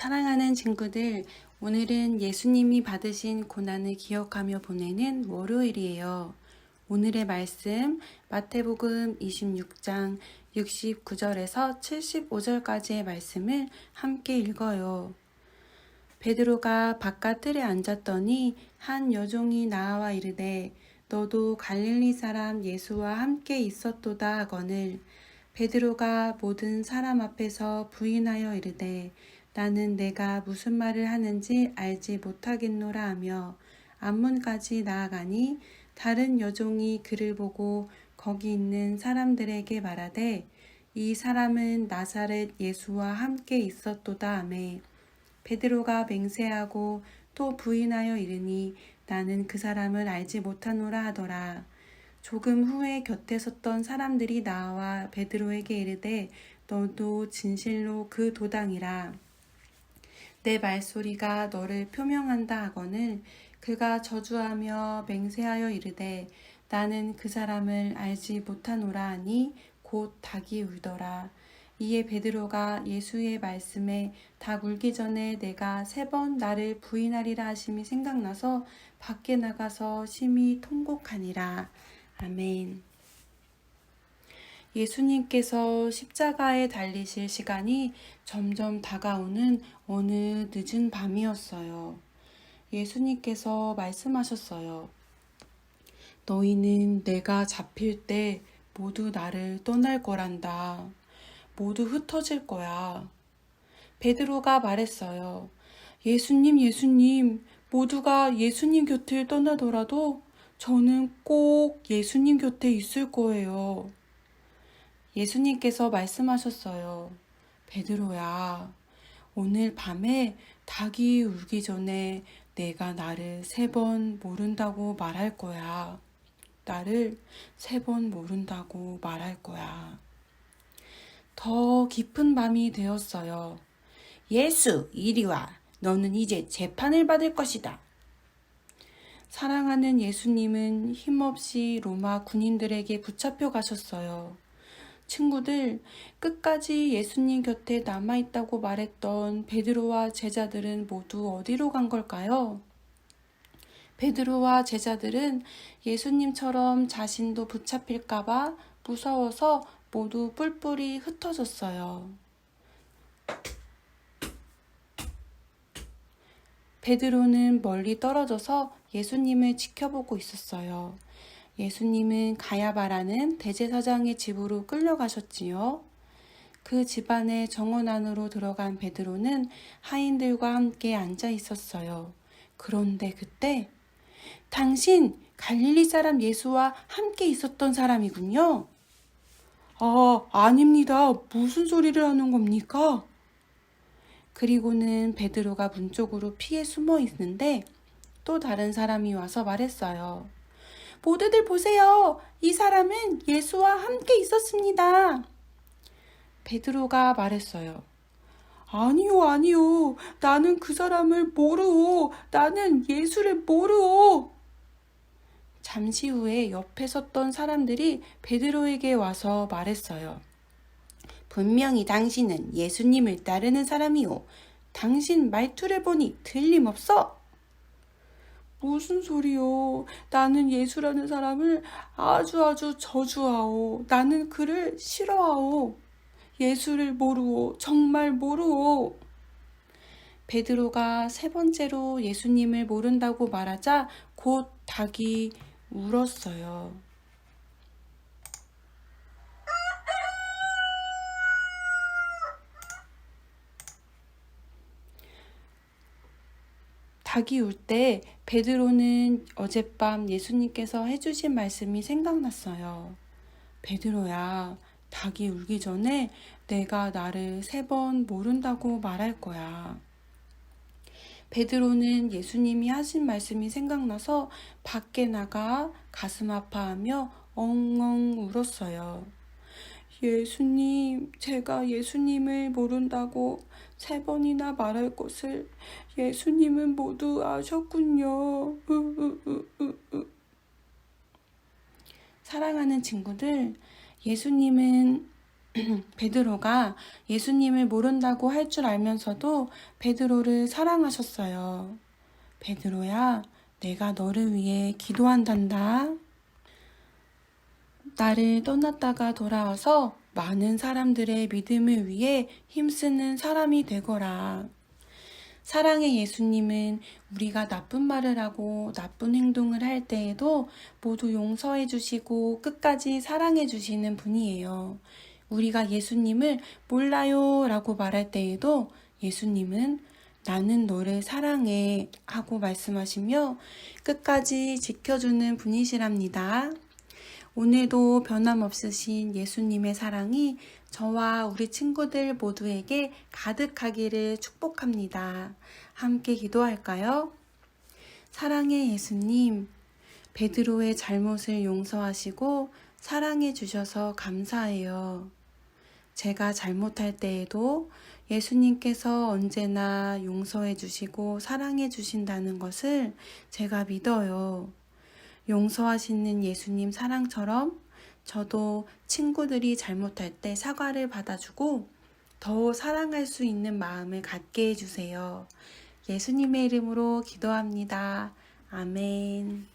사랑하는 친구들, 오늘은 예수님이 받으신 고난을 기억하며 보내는 월요일이에요. 오늘의 말씀, 마태복음 26장 69절에서 75절까지의 말씀을 함께 읽어요. 베드로가 바깥 틀에 앉았더니 한 여종이 나와 이르되 너도 갈릴리 사람 예수와 함께 있었도다 하거늘 베드로가 모든 사람 앞에서 부인하여 이르되 나는 내가 무슨 말을 하는지 알지 못하겠노라 하며 앞문까지 나아가니 다른 여종이 그를 보고 거기 있는 사람들에게 말하되 이 사람은 나사렛 예수와 함께 있었도다 하매 베드로가 맹세하고 또 부인하여 이르니 나는 그 사람을 알지 못하노라 하더라. 조금 후에 곁에 섰던 사람들이 나와 베드로에게 이르되 너도 진실로 그 도당이라. 내 말소리가 너를 표명한다 하거늘 그가 저주하며 맹세하여 이르되 나는 그 사람을 알지 못하노라 하니 곧 닭이 울더라. 이에 베드로가 예수의 말씀에 닭 울기 전에 내가 세 번 나를 부인하리라 하심이 생각나서 밖에 나가서 심히 통곡하니라. 아멘. 예수님께서 십자가에 달리실 시간이 점점 다가오는 어느 늦은 밤이었어요. 예수님께서 말씀하셨어요. 너희는 내가 잡힐 때 모두 나를 떠날 거란다. 모두 흩어질 거야. 베드로가 말했어요. 예수님, 예수님, 모두가 예수님 곁을 떠나더라도 저는 꼭 예수님 곁에 있을 거예요. 예수님께서 말씀하셨어요. 베드로야, 오늘 밤에 닭이 울기 전에 내가 나를 세 번 모른다고 말할 거야. 나를 세 번 모른다고 말할 거야. 더 깊은 밤이 되었어요. 예수, 이리 와. 너는 이제 재판을 받을 것이다. 사랑하는 예수님은 힘없이 로마 군인들에게 붙잡혀 가셨어요. 친구들, 끝까지 예수님 곁에 남아있다고 말했던 베드로와 제자들은 모두 어디로 간 걸까요? 베드로와 제자들은 예수님처럼 자신도 붙잡힐까봐 무서워서 모두 뿔뿔이 흩어졌어요. 베드로는 멀리 떨어져서 예수님을 지켜보고 있었어요. 예수님은 가야바라는 대제사장의 집으로 끌려가셨지요. 그 집안의 정원 안으로 들어간 베드로는 하인들과 함께 앉아 있었어요. 그런데 그때 당신 갈릴리 사람 예수와 함께 있었던 사람이군요. 아, 아닙니다. 무슨 소리를 하는 겁니까? 그리고는 베드로가 문 쪽으로 피해 숨어 있는데 또 다른 사람이 와서 말했어요. 모두들 보세요. 이 사람은 예수와 함께 있었습니다. 베드로가 말했어요. 아니요, 아니요. 나는 그 사람을 모르오. 나는 예수를 모르오. 잠시 후에 옆에 섰던 사람들이 베드로에게 와서 말했어요. 분명히 당신은 예수님을 따르는 사람이오. 당신 말투를 보니 틀림없어. 무슨 소리요? 나는 예수라는 사람을 아주 아주 저주하오. 나는 그를 싫어하오. 예수를 모르오. 정말 모르오. 베드로가 세 번째로 예수님을 모른다고 말하자 곧 닭이 울었어요. 닭이 울 때 베드로는 어젯밤 예수님께서 해주신 말씀이 생각났어요. 베드로야, 닭이 울기 전에 내가 나를 세 번 모른다고 말할 거야. 베드로는 예수님이 하신 말씀이 생각나서 밖에 나가 가슴 아파하며 엉엉 울었어요. 예수님, 제가 예수님을 모른다고 세 번이나 말할 것을 예수님은 모두 아셨군요. 사랑하는 친구들, 예수님은 베드로가 예수님을 모른다고 할 줄 알면서도 베드로를 사랑하셨어요. 베드로야, 내가 너를 위해 기도한단다. 나를 떠났다가 돌아와서 많은 사람들의 믿음을 위해 힘쓰는 사람이 되거라. 사랑의 예수님은 우리가 나쁜 말을 하고 나쁜 행동을 할 때에도 모두 용서해 주시고 끝까지 사랑해 주시는 분이에요. 우리가 예수님을 몰라요 라고 말할 때에도 예수님은 나는 너를 사랑해 하고 말씀하시며 끝까지 지켜주는 분이시랍니다. 오늘도 변함없으신 예수님의 사랑이 저와 우리 친구들 모두에게 가득하기를 축복합니다. 함께 기도할까요? 사랑의 예수님, 베드로의 잘못을 용서하시고 사랑해 주셔서 감사해요. 제가 잘못할 때에도 예수님께서 언제나 용서해 주시고 사랑해 주신다는 것을 제가 믿어요. 용서하시는 예수님 사랑처럼 저도 친구들이 잘못할 때 사과를 받아주고 더 사랑할 수 있는 마음을 갖게 해주세요. 예수님의 이름으로 기도합니다. 아멘.